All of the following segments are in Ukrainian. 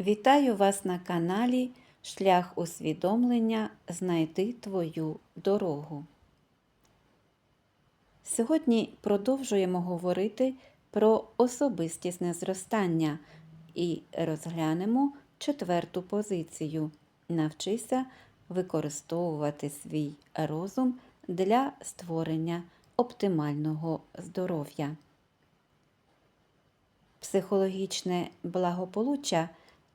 Вітаю вас на каналі Шлях усвідомлення Знайди твою дорогу. Сьогодні продовжуємо говорити про особистісне зростання і розглянемо четверту позицію. Навчися використовувати свій розум для створення оптимального здоров'я. Психологічне благополуччя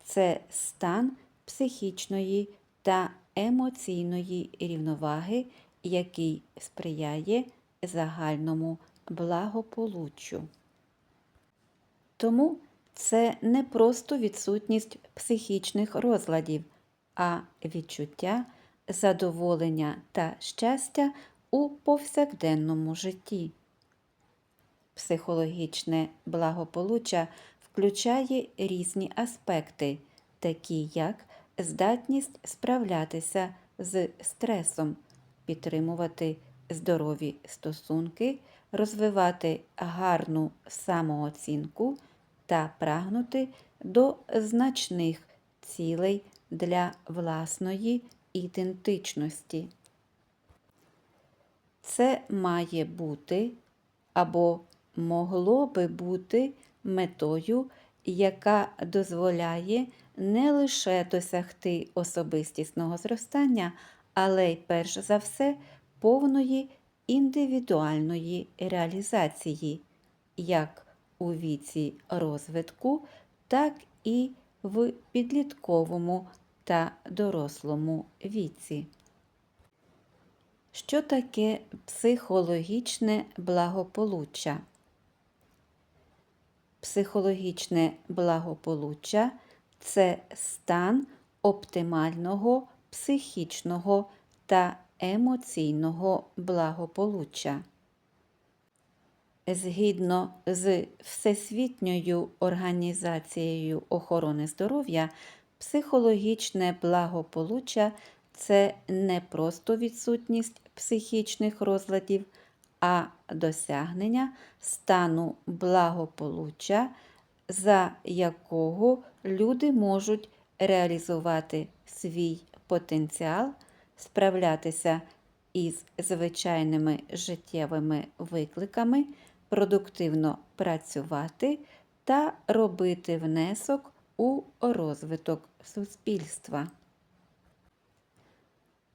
це стан психічної та емоційної рівноваги, який сприяє загальному благополуччю. Тому це не просто відсутність психічних розладів, а відчуття задоволення та щастя у повсякденному житті. Психологічне благополуччя включає різні аспекти, такі як здатність справлятися з стресом, підтримувати здорові стосунки, розвивати гарну самооцінку та прагнути до значних цілей для власної ідентичності. Це має бути або могло би бути метою, яка дозволяє не лише досягти особистісного зростання, але й перш за все повної індивідуальної реалізації, як у віці розвитку, так і в підлітковому та дорослому віці. Що таке психологічне благополуччя? Психологічне благополуччя це стан оптимального психічного та емоційного благополуччя. Згідно з Всесвітньою організацією охорони здоров'я, психологічне благополуччя це не просто відсутність психічних розладів, а досягнення стану благополуччя, за якого люди можуть реалізувати свій потенціал, справлятися із звичайними життєвими викликами, продуктивно працювати та робити внесок у розвиток суспільства.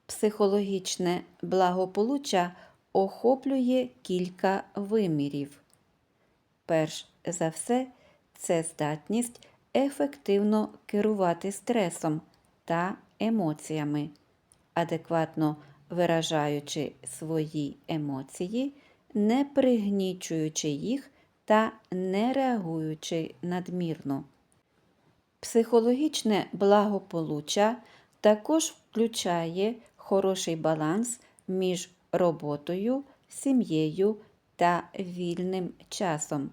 Психологічне благополуччя охоплює кілька вимірів. Перш за все, це здатність ефективно керувати стресом та емоціями, адекватно виражаючи свої емоції, не пригнічуючи їх та не реагуючи надмірно. Психологічне благополуччя також включає хороший баланс між роботою, сім'єю та вільним часом,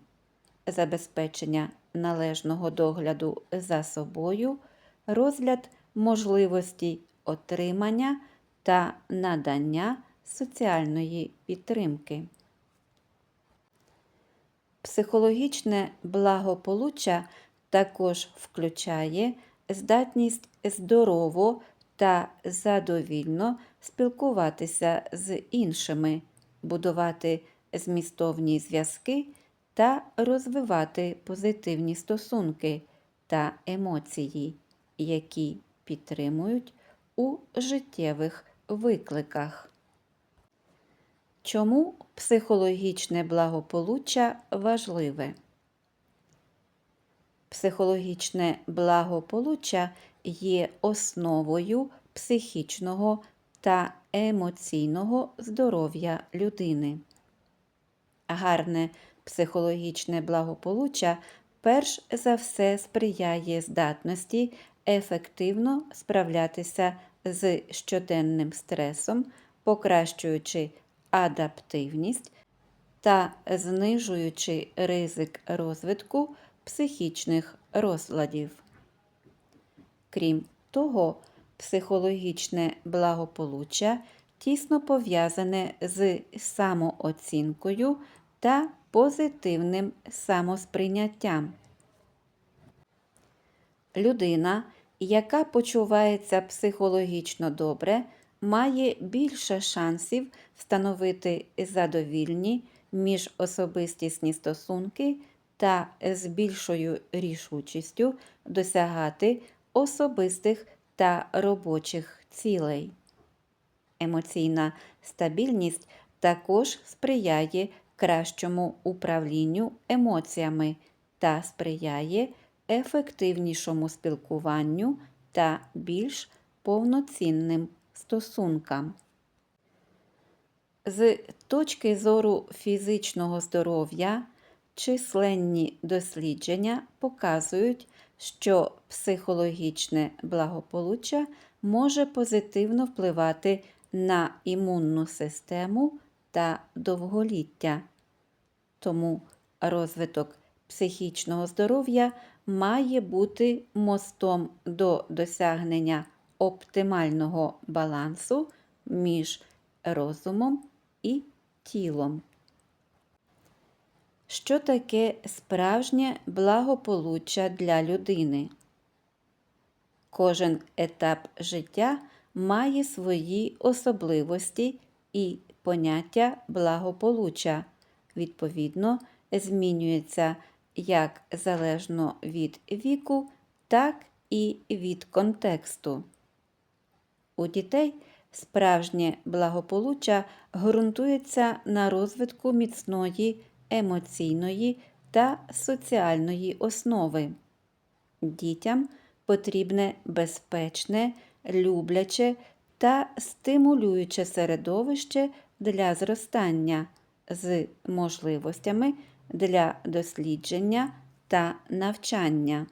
забезпечення належного догляду за собою, розгляд можливості отримання та надання соціальної підтримки. Психологічне благополуччя також включає здатність здорово та задовільно спілкуватися з іншими, будувати змістовні зв'язки та розвивати позитивні стосунки та емоції, які підтримують у життєвих викликах. Чому психологічне благополуччя важливе? Психологічне благополуччя є основою психічного та емоційного здоров'я людини. Гарне психологічне благополуччя перш за все сприяє здатності ефективно справлятися з щоденним стресом, покращуючи адаптивність та знижуючи ризик розвитку психічних розладів. Крім того, психологічне благополуччя тісно пов'язане з самооцінкою та позитивним самосприйняттям. Людина, яка почувається психологічно добре, має більше шансів встановити задовільні міжособистісні стосунки та з більшою рішучістю досягати особистих та робочих цілей. Емоційна стабільність також сприяє кращому управлінню емоціями та сприяє ефективнішому спілкуванню та більш повноцінним стосункам. З точки зору фізичного здоров'я численні дослідження показують, що психологічне благополуччя може позитивно впливати на імунну систему та довголіття. Тому розвиток психічного здоров'я має бути мостом до досягнення оптимального балансу між розумом і тілом. Що таке справжнє благополуччя для людини? Кожен етап життя має свої особливості і поняття благополуччя, відповідно, змінюється як залежно від віку, так і від контексту. У дітей справжнє благополуччя ґрунтується на розвитку міцної емоційної та соціальної основи. Дітям потрібне безпечне, любляче та стимулююче середовище для зростання з можливостями для дослідження та навчання.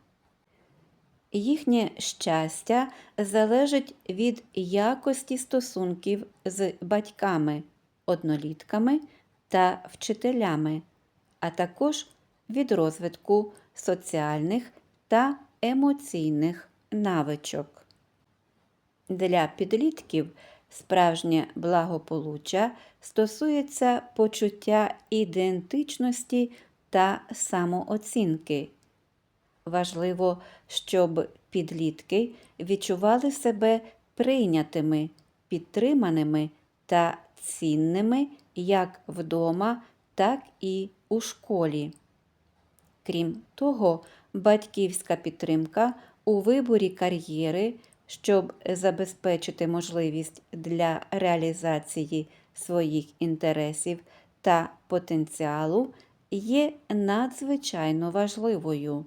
Їхнє щастя залежить від якості стосунків з батьками, однолітками та вчителями, а також від розвитку соціальних та емоційних навичок. Для підлітків справжнє благополуччя стосується почуття ідентичності та самооцінки. Важливо, щоб підлітки відчували себе прийнятими, підтриманими та цінними як вдома, так і у школі. Крім того, батьківська підтримка у виборі кар'єри, щоб забезпечити можливість для реалізації своїх інтересів та потенціалу, є надзвичайно важливою.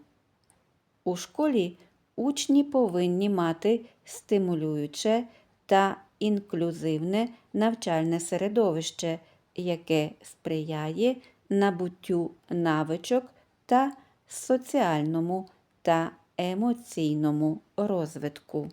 У школі учні повинні мати стимулююче та інклюзивне навчальне середовище, яке сприяє набуттю навичок та соціальному та емоційному розвитку.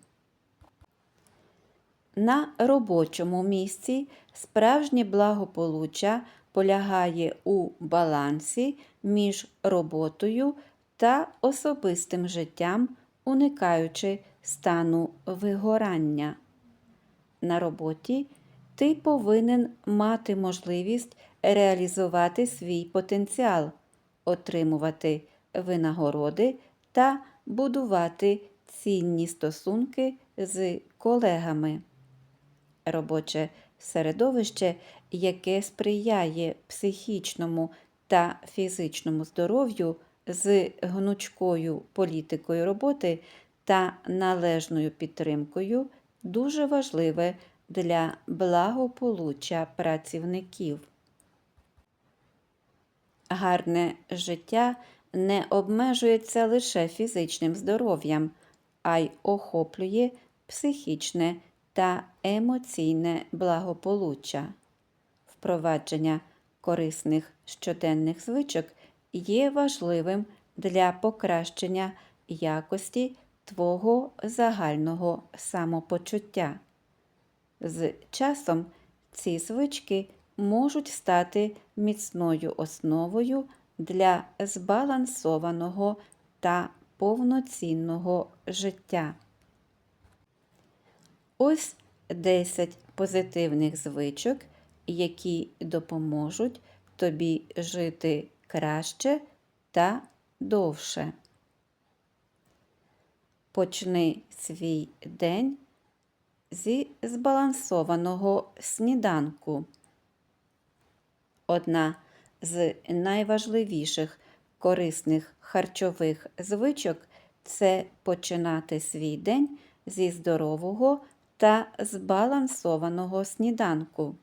На робочому місці справжнє благополуччя полягає у балансі між роботою та особистим життям, уникаючи стану вигорання. На роботі ти повинен мати можливість реалізувати свій потенціал, отримувати винагороди та будувати цінні стосунки з колегами. Робоче середовище, яке сприяє психічному та фізичному здоров'ю з гнучкою політикою роботи та належною підтримкою, дуже важливе для благополуччя працівників. Гарне життя не обмежується лише фізичним здоров'ям, а й охоплює психічне та емоційне благополуччя. Впровадження корисних щоденних звичок є важливим для покращення якості твого загального самопочуття. З часом ці звички можуть стати міцною основою для збалансованого та повноцінного життя. Ось 10 позитивних звичок, які допоможуть тобі жити краще та довше. Почни свій день зі збалансованого сніданку. Одна з найважливіших корисних харчових звичок це починати свій день зі здорового та збалансованого сніданку.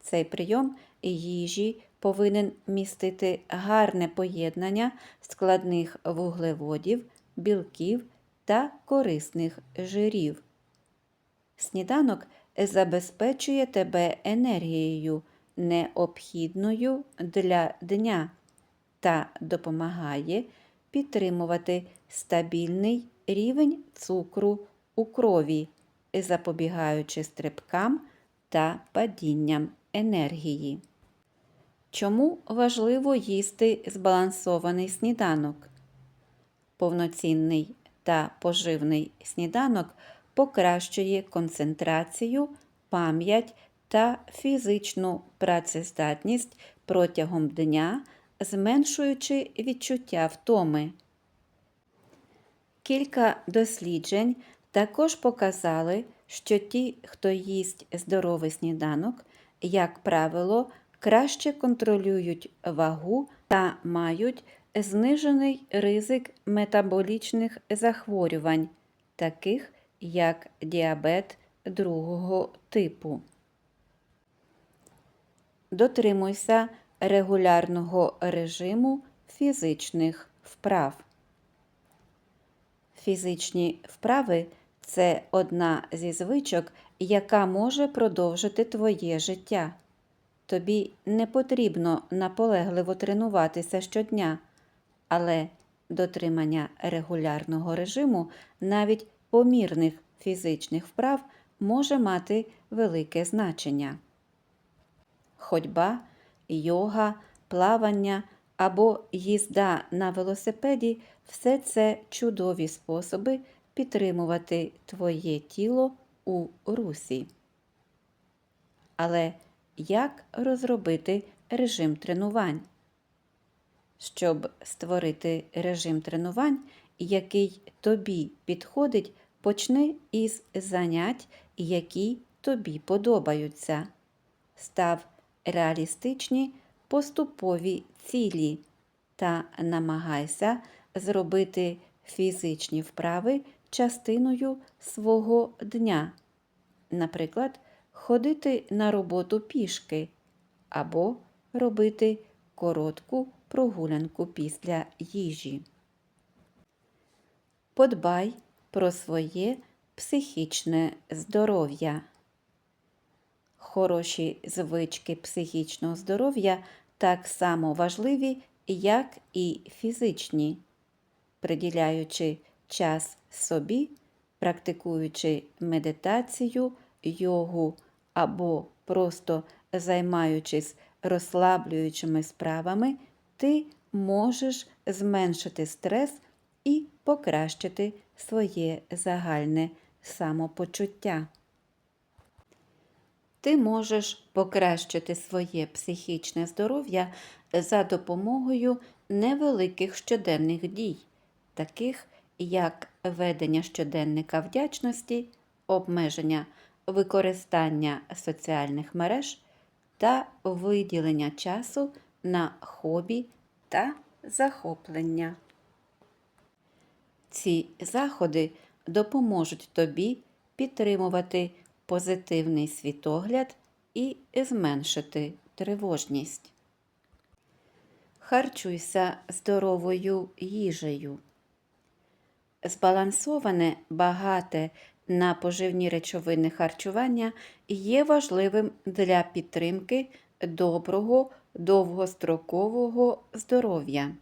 Цей прийом їжі повинен містити гарне поєднання складних вуглеводів, білків та корисних жирів. Сніданок забезпечує тебе енергією, необхідною для дня та допомагає підтримувати стабільний рівень цукру у крові, запобігаючи стрибкам та падінням енергії. Чому важливо їсти збалансований сніданок? Повноцінний та поживний сніданок покращує концентрацію, пам'ять та фізичну працездатність протягом дня, зменшуючи відчуття втоми. Кілька досліджень також показали, що ті, хто їсть здоровий сніданок, як правило, краще контролюють вагу та мають знижений ризик метаболічних захворювань, таких як діабет другого типу. Дотримуйся регулярного режиму фізичних вправ. Фізичні вправи це одна зі звичок, яка може продовжити твоє життя. Тобі не потрібно наполегливо тренуватися щодня, але дотримання регулярного режиму, навіть помірних фізичних вправ, може мати велике значення. Ходьба, йога, плавання або їзда на велосипеді все це чудові способи підтримувати твоє тіло у русі. Але як розробити режим тренувань? Щоб створити режим тренувань, який тобі підходить, почни із занять, які тобі подобаються. Став реалістичні поступові цілі та намагайся зробити фізичні вправи частиною свого дня. Наприклад, ходити на роботу пішки або робити коротку прогулянку після їжі. Подбай про своє психічне здоров'я. Хороші звички психічного здоров'я так само важливі, як і фізичні, приділяючи час собі, практикуючи медитацію, йогу або просто займаючись розслаблюючими справами, ти можеш зменшити стрес і покращити своє загальне самопочуття. Ти можеш покращити своє психічне здоров'я за допомогою невеликих щоденних дій, таких як ведення щоденника вдячності, обмеження використання соціальних мереж та виділення часу на хобі та захоплення. Ці заходи допоможуть тобі підтримувати позитивний світогляд і зменшити тривожність. Харчуйся здоровою їжею. Збалансоване, багате на поживні речовини харчування є важливим для підтримки доброго довгострокового здоров'я,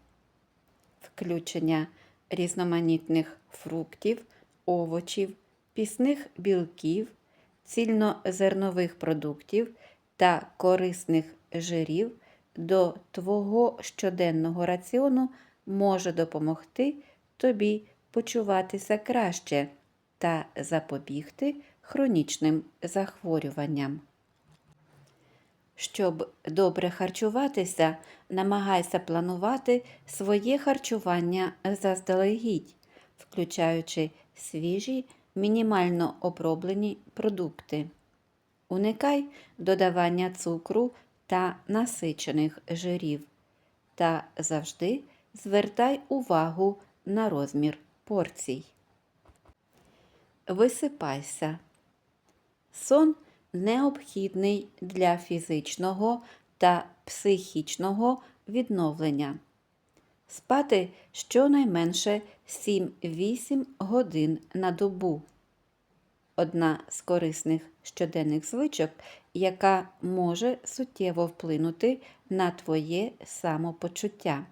включення різноманітних фруктів, овочів, пісних білків, цільнозернових продуктів та корисних жирів до твого щоденного раціону може допомогти тобі почуватися краще та запобігти хронічним захворюванням. Щоб добре харчуватися, намагайся планувати своє харчування заздалегідь, включаючи свіжі, мінімально оброблені продукти. Уникай додавання цукру та насичених жирів. Та завжди звертай увагу на розмір порцій. Висипайся. Сон необхідний для фізичного та психічного відновлення. Спати щонайменше 7-8 годин на добу. Одна з корисних щоденних звичок, яка може суттєво вплинути на твоє самопочуття.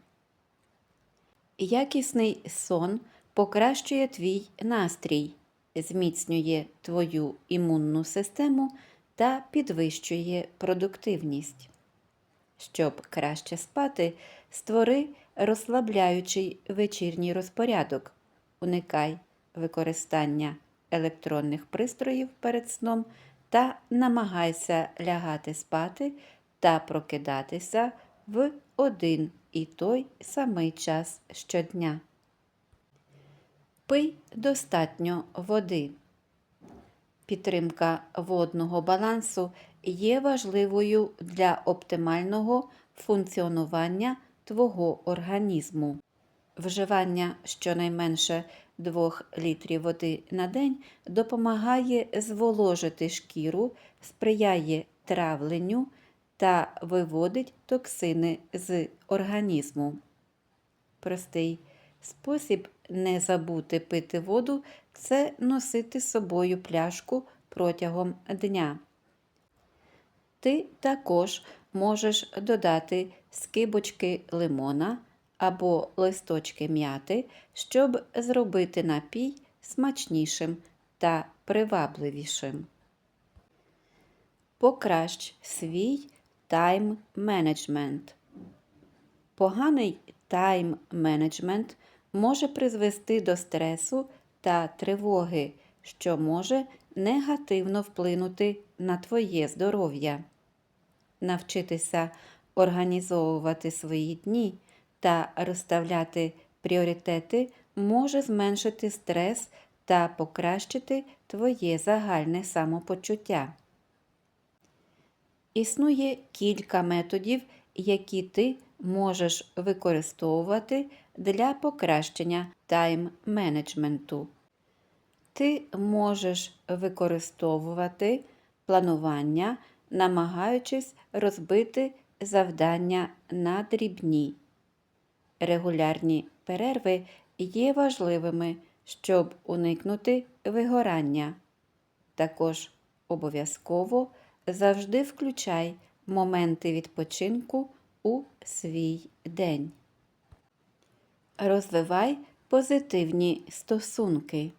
Якісний сон покращує твій настрій, зміцнює твою імунну систему та підвищує продуктивність. Щоб краще спати, створи розслабляючий вечірній розпорядок. Уникай використання електронних пристроїв перед сном та намагайся лягати спати та прокидатися в один і той самий час щодня. Пий достатньо води. Підтримка водного балансу є важливою для оптимального функціонування твого організму. Вживання щонайменше 2 літрів води на день допомагає зволожити шкіру, сприяє травленню та виводить токсини з організму. Простий спосіб не забути пити воду це носити з собою пляшку протягом дня. Ти також можеш додати скибочки лимона або листочки м'яти, щоб зробити напій смачнішим та привабливішим. Покращ свій тайм-менеджмент. Поганий тайм-менеджмент може призвести до стресу та тривоги, що може негативно вплинути на твоє здоров'я. Навчитися організовувати свої дні та розставляти пріоритети може зменшити стрес та покращити твоє загальне самопочуття. Існує кілька методів, які ти можеш використовувати для покращення тайм-менеджменту. Ти можеш використовувати планування, намагаючись розбити завдання на дрібні. Регулярні перерви є важливими, щоб уникнути вигорання. Також обов'язково завжди включай моменти відпочинку у свій день. Розвивай позитивні стосунки.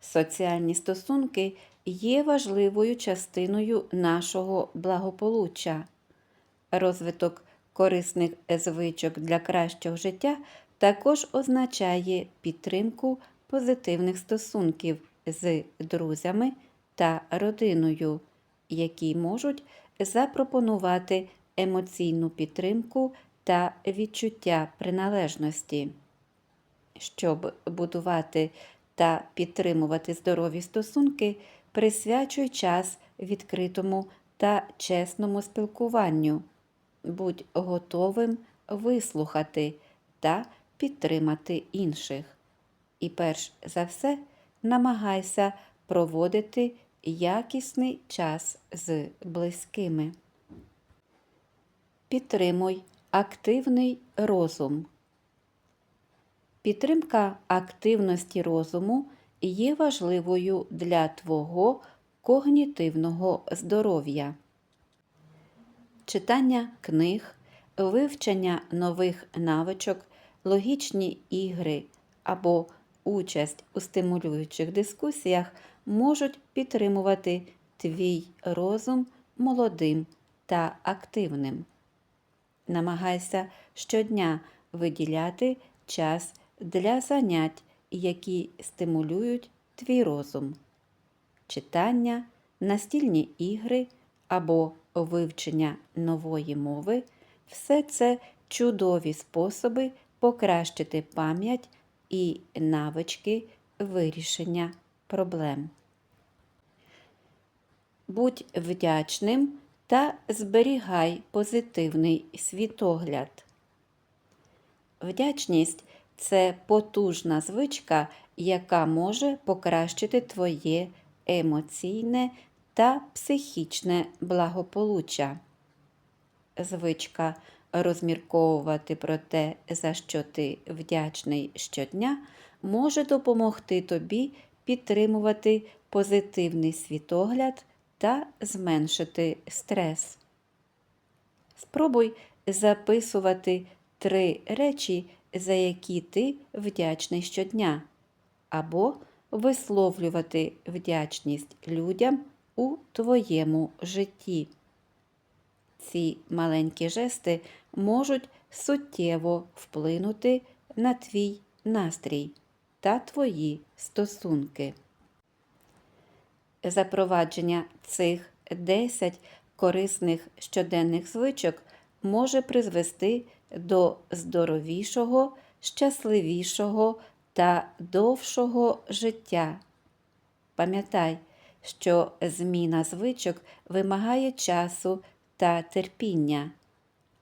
Соціальні стосунки є важливою частиною нашого благополуччя. Розвиток корисних звичок для кращого життя також означає підтримку позитивних стосунків з друзями та родиною, які можуть запропонувати емоційну підтримку та відчуття приналежності. Щоб будувати та підтримувати здорові стосунки, присвячуй час відкритому та чесному спілкуванню. Будь готовим вислухати та підтримати інших. І перш за все намагайся проводити якісний час з близькими. Підтримуй активний розум. Підтримка активності розуму є важливою для твого когнітивного здоров'я. Читання книг, вивчення нових навичок, логічні ігри або участь у стимулюючих дискусіях можуть підтримувати твій розум молодим та активним. Намагайся щодня виділяти час для занять, які стимулюють твій розум, читання, настільні ігри або вивчення нової мови все це чудові способи покращити пам'ять і навички вирішення проблем. Будь вдячним та зберігай позитивний світогляд. Вдячність це потужна звичка, яка може покращити твоє емоційне та психічне благополуччя. Звичка розмірковувати про те, за що ти вдячний щодня, може допомогти тобі підтримувати позитивний світогляд та зменшити стрес. Спробуй записувати три речі, за які ти вдячний щодня, або висловлювати вдячність людям у твоєму житті. Ці маленькі жести можуть суттєво вплинути на твій настрій та твої стосунки. Запровадження цих 10 корисних щоденних звичок може призвести до здоровішого, щасливішого та довшого життя. Пам'ятай, що зміна звичок вимагає часу та терпіння,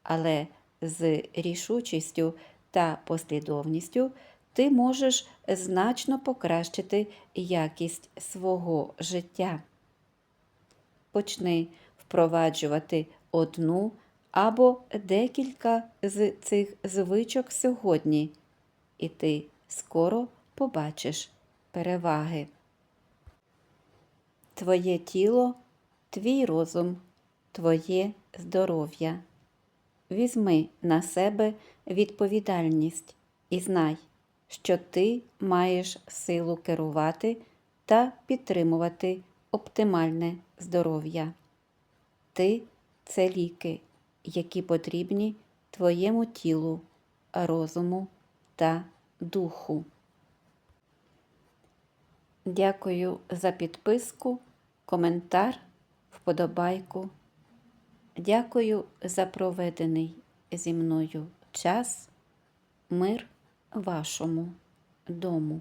але з рішучістю та послідовністю ти можеш значно покращити якість свого життя. Почни впроваджувати одну або декілька з цих звичок сьогодні, і ти скоро побачиш переваги. Твоє тіло, твій розум, твоє здоров'я. Візьми на себе відповідальність і знай, що ти маєш силу керувати та підтримувати оптимальне здоров'я. Ти це ліки, які потрібні твоєму тілу, розуму та духу. Дякую за підписку, коментар, вподобайку. Дякую за проведений зі мною час. Мир вашому дому.